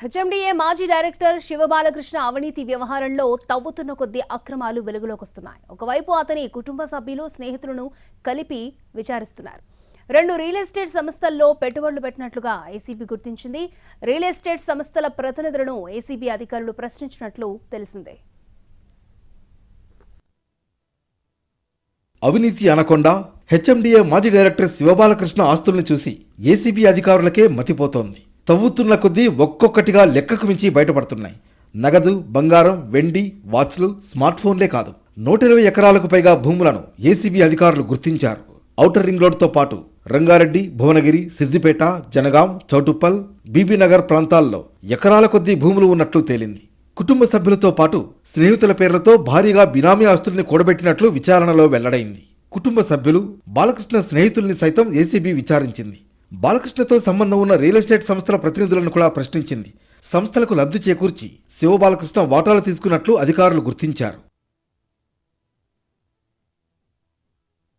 HMDA మాజీ director Shiva Balakrishna అవినీతి వ్యవహారంలో తవ్వుతున్న కొద్ది అక్రమాలు వెలుగులోకి వస్తున్నాయి ఒకవైపు అతని కుటుంబ సభ్యులు స్నేహితులను కలిపి విచారిస్తున్నారు. రెండు రియల్ ఎస్టేట్ సంస్థల్లో పెట్టుబడులు పెట్టినట్లుగా ఏసీబీ గుర్తించింది. రియల్ ఎస్టేట్ సంస్థల ప్రతినిధులను ఏసీబీ అధికారులు ప్రశ్నించినట్లు తెలిసిందే. అవినీతి అనకొండ హెచ్ఎండిఏ మాజీ డైరెక్టర్ శివబాలకృష్ణ ఆస్తులను చూసి ఏసీబీ అధికారులకే మతిపోతోంది. తవ్వుతున్న కొద్దీ ఒక్కొక్కటిగా లెక్కకు మించి బయటపడుతున్నాయి. నగదు బంగారం వెండి వాచ్లు స్మార్ట్ ఫోన్లే కాదు. నూట ఇరవై ఎకరాలకు పైగా భూములను ఏసీబీ అధికారులు గుర్తించారు. ఔటర్ రింగ్ రోడ్తో పాటు రంగారెడ్డి భువనగిరి సిద్దిపేట జనగాం చౌటుప్పల్ బీబీనగర్ ప్రాంతాల్లో ఎకరాల కొద్దీ భూములు ఉన్నట్లు తేలింది. కుటుంబ సభ్యులతో పాటు స్నేహితుల పేర్లతో భారీగా బినామీ ఆస్తుల్ని కూడబెట్టినట్లు విచారణలో వెల్లడైంది. కుటుంబ సభ్యులు బాలకృష్ణ స్నేహితుల్ని సైతం ఏసీబీ విచారించింది. బాలకృష్ణతో సంబంధం ఉన్న రియల్ ఎస్టేట్ సంస్థల ప్రతినిధులను కూడా ప్రశ్నించింది. సంస్థలకు లబ్ధి చేకూర్చి శివబాలకృష్ణ వాటాలు తీసుకున్నట్లు అధికారులు గుర్తించారు.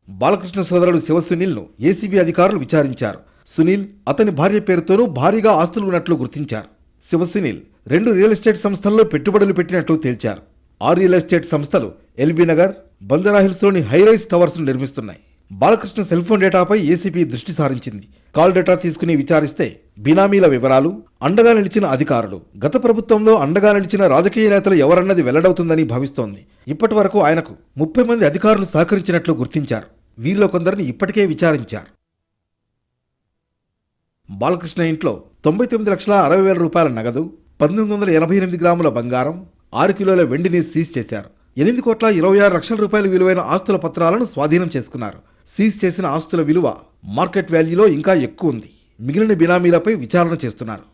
బాలకృష్ణ సోదరుడు శివ సునీల్ను ఏసీబీ అధికారులు విచారించారు. సునీల్ అతని భార్య పేరుతోనూ భారీగా ఆస్తులు ఉన్నట్లు గుర్తించారు. శివ సునీల్ రెండు రియల్ ఎస్టేట్ సంస్థల్లో పెట్టుబడులు పెట్టినట్లు తేల్చారు. ఆ రియల్ ఎస్టేట్ సంస్థలు ఎల్బీ నగర్ బంజారాహిల్స్లోని హైరైస్ టవర్స్ను నిర్మిస్తున్నాయి. బాలకృష్ణ సెల్ ఫోన్ డేటాపై ఏసీబీ దృష్టి సారించింది. కాల్ డేటా తీసుకుని విచారిస్తే బినామీల వివరాలు అండగా నిలిచిన అధికారులు. గత ప్రభుత్వంలో అండగా నిలిచిన రాజకీయ నేతలు ఎవరన్నది వెల్లడవుతుందని భావిస్తోంది. ఇప్పటి వరకు ఆయనకు ముప్పై మంది అధికారులు సహకరించినట్లు గుర్తించారు. వీరిలో కొందరిని ఇప్పటికే విచారించారు. బాలకృష్ణ ఇంట్లో తొంభై తొమ్మిది లక్షల అరవై వేల రూపాయల నగదు పంతొమ్మిది వందల ఎనభై ఎనిమిది గ్రాముల బంగారం ఆరు కిలోల వెండిని సీజ్ చేశారు. ఎనిమిది కోట్ల ఇరవై ఆరు లక్షల రూపాయల విలువైన ఆస్తుల పత్రాలను స్వాధీనం చేసుకున్నారు. సీజ్ చేసిన ఆస్తుల విలువ మార్కెట్ వాల్యూలో ఇంకా ఎక్కువ ఉంది. మిగిలిన బినామీలపై విచారణ చేస్తున్నారు.